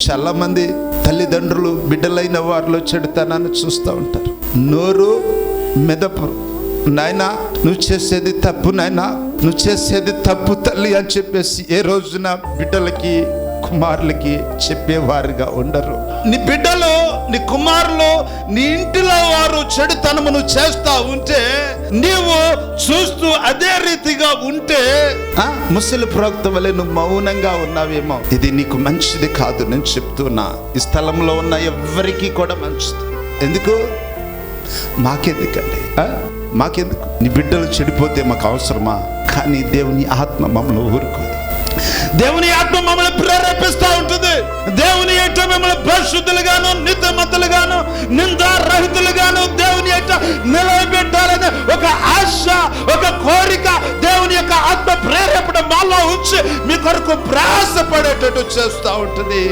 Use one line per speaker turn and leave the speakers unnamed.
చాలామంది తల్లిదండ్రులు బిడ్డలైన వారిలో చెడుతనాన్ని చూస్తూ ఉంటారు. నోరు మెదపు. నాయనా నువ్వు చేసేది తప్పు నాయన నువ్వు చేసేది తప్పు తల్లి అని చెప్పేసి ఏ రోజున బిడ్డలకి కుమారులకి చెప్పేవారుగా ఉండరు. నీ బిడ్డలు నీ కుమారులు నీ ఇంటిలో వారు చెడుతనమును చేస్తా ఉంటే నీవు చూస్తూ అదే రీతిగా ఉంటే ముసలి ప్రవక్త వలె నువ్వు మౌనంగా ఉన్నావేమో. ఇది నీకు మంచిది కాదు నేను చెప్తున్నా. ఈ స్థలంలో ఉన్న ఎవ్వరికీ కూడా మంచిది. ఎందుకు? మాకెందుకండి? మాకెందుకు? నీ బిడ్డలు చెడిపోతే మాకు అవసరమా? కానీ దేవుని ఆత్మ మమ్మల్ని ఊరుకోదు. దేవుని ఆత్మ మమ్మల్ని ఉంటుంది దేవుని ఎట్ట మిమ్మల్ని పరిశుద్ధులుగాను నిత్యమతులుగాను నిందారహితులుగాను దేవుని ఎట్ట నిలబెట్టాలనే ఒక ఆశ ఒక కోరిక దేవుని యొక్క ఆత్మ ప్రేరేపణ మాలో ఉంచి మీ కొరకు ప్రయాసపడేటట్టు చేస్తూ ఉంటుంది.